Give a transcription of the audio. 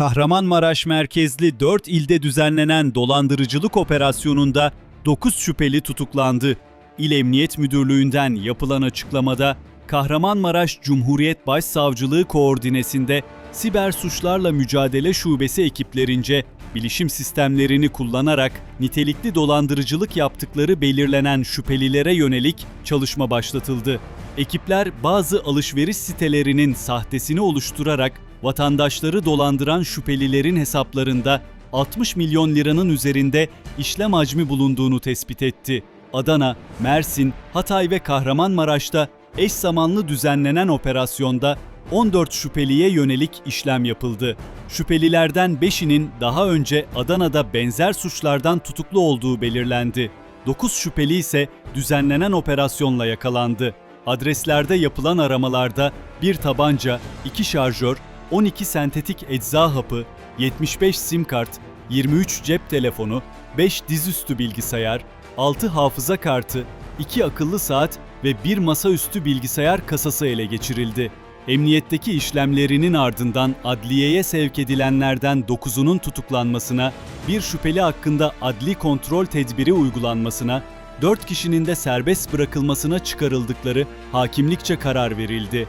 Kahramanmaraş merkezli 4 ilde düzenlenen dolandırıcılık operasyonunda 9 şüpheli tutuklandı. İl Emniyet Müdürlüğü'nden yapılan açıklamada Kahramanmaraş Cumhuriyet Başsavcılığı koordinesinde Siber Suçlarla Mücadele Şubesi ekiplerince bilişim sistemlerini kullanarak nitelikli dolandırıcılık yaptıkları belirlenen şüphelilere yönelik çalışma başlatıldı. Ekipler bazı alışveriş sitelerinin sahtesini oluşturarak vatandaşları dolandıran şüphelilerin hesaplarında 60 milyon liranın üzerinde işlem hacmi bulunduğunu tespit etti. Adana, Mersin, Hatay ve Kahramanmaraş'ta eş zamanlı düzenlenen operasyonda 14 şüpheliye yönelik işlem yapıldı. Şüphelilerden 5'inin daha önce Adana'da benzer suçlardan tutuklu olduğu belirlendi. 9 şüpheli ise düzenlenen operasyonla yakalandı. Adreslerde yapılan aramalarda bir tabanca, 2 şarjör, 12 sentetik ecza hapı, 75 sim kart, 23 cep telefonu, 5 dizüstü bilgisayar, 6 hafıza kartı, 2 akıllı saat ve 1 masaüstü bilgisayar kasası ele geçirildi. Emniyetteki işlemlerinin ardından adliyeye sevk edilenlerden 9'unun tutuklanmasına, bir şüpheli hakkında adli kontrol tedbiri uygulanmasına, 4 kişinin de serbest bırakılmasına çıkarıldıkları hakimlikçe karar verildi.